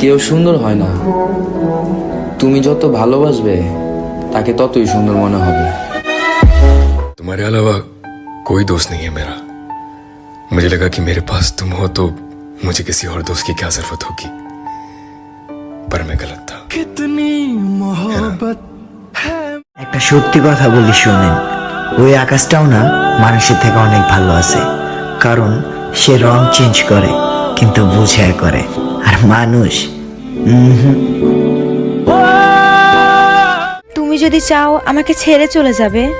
কেউ সুন্দর হয় না তুমি যত ভালোবাসবে তাকে ততই সুন্দর মনে হবে तुम्हारे अलावा कोई दोस्त नहीं है मेरा मुझे लगा कि मेरे पास तुम हो तो मुझे किसी और दोस्त की क्या जरूरत होगी पर मैं गलत था একটা সত্যি কথা বলি শোনেন ওই আকাশটাও না মানুষের থেকে অনেক ভালো আছে কারণ সে রং চেঞ্জ করে কিন্তু বুঝায় করে আর মানুষ উম তুমি যদি চাও আমাকে ছেড়ে চলে যাবে,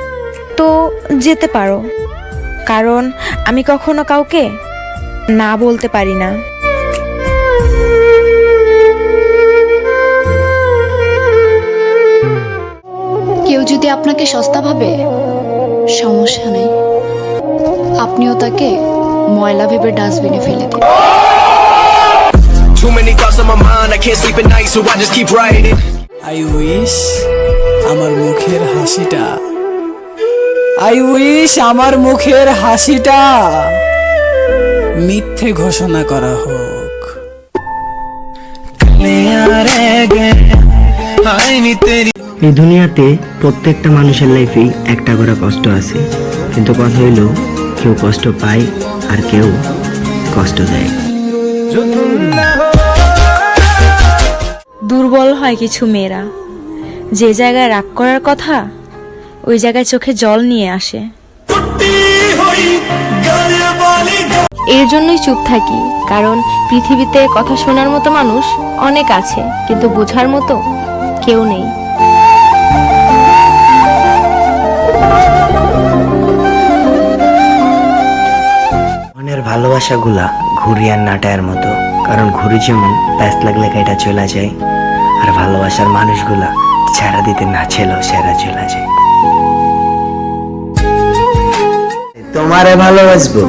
তো যেতে পারো। কারণ আমি কখনো কাউকে না বলতে পারি না। কেউ যদি আপনাকে সস্তা ভাবে, সমস্যা নেই। আপনিও তাকে ময়লা ভেবে ডাস্টবিনে ফেলে দিন। Too many thoughts on my mind, I can't sleep at night, so I just keep writing. I wish আমার মুখের হাসিটা। আই উইশ আমার মুখের হাসিটা মিথ্যে ঘোষণা করা হোক। এই দুনিয়াতে প্রত্যেকটা মানুষের লাইফেই একটা করে কষ্ট আছে। কিন্তু কথা হইল কেউ কষ্ট পায় আর কেউ কষ্ট দেয়। দুর্বল হয় কিছু মেয়েরা। যে জায়গায় রাগ করার কথা ওই জায়গায় চোখে জল নিয়ে আসে। এর জন্যই চুপ থাকি কারণ পৃথিবীতে কথা শোনার মতো মানুষ অনেক আছে কিন্তু বোঝার মতো কেউ নেই। মনের ভালোবাসাগুলা ঘুড়ি আর নাটায়ের মতো। কারণ ঘুড়ি যেমন প্যাস লাগলে এটা চলে যায়, আর ভালোবাসার মানুষগুলা ছাড়া দিতে না ছেলেও সেরা চলে যায়। তোমারে ভালোবাসবো?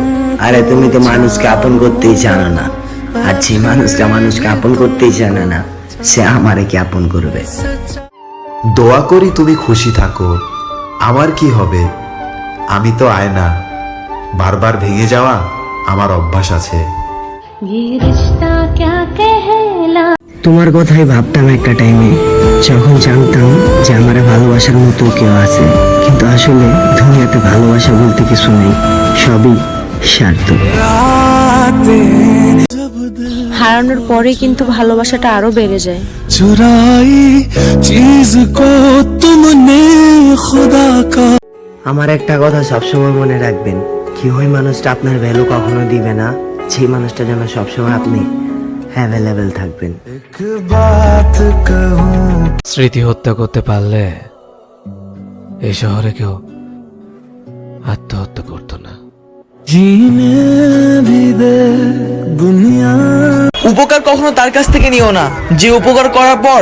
আরে তুমি তো মানুষকে আপন করতেই জানো না। আর যে মানুষটা মানুষকে আপন করতেই জানে না, সে আমারে কি আপন করবে? দোয়া করি তুমি খুশি থাকো। আমার কি হবে? আমি তো আয়না। বারবার ভেঙে যাওয়া আমার অভ্যাস আছে। তোমার কথাই ভাবতাম একটা টাইমে যখন জানতাম যে আমার ভালোবাসার মতো কেউ আছে কিন্তু আসলে দুনিয়াতে ভালোবাসা বলতে কিছু নেই সবই স্বার্থ। হারানোর পরে কিন্তু ভালোবাসাটা আরও বেড়ে যায়। চুরাই চিজ কো তুমনে খোদা কা। আমার একটা কথা সবসময় মনে রাখবেন কি হয় মানুষটা আপনার ভ্যালু কখনো দিবে না? সেই মানুষটা যেন সবসময় আপনি অ্যাভেলেবেল থাকবেন। স্মৃতি হত্যা করতে পারলে এই শহরে কেউ আত্মহত্যা করতো না। উপকার কখনো তার কাছ থেকে নিও না। যে উপকার করার পর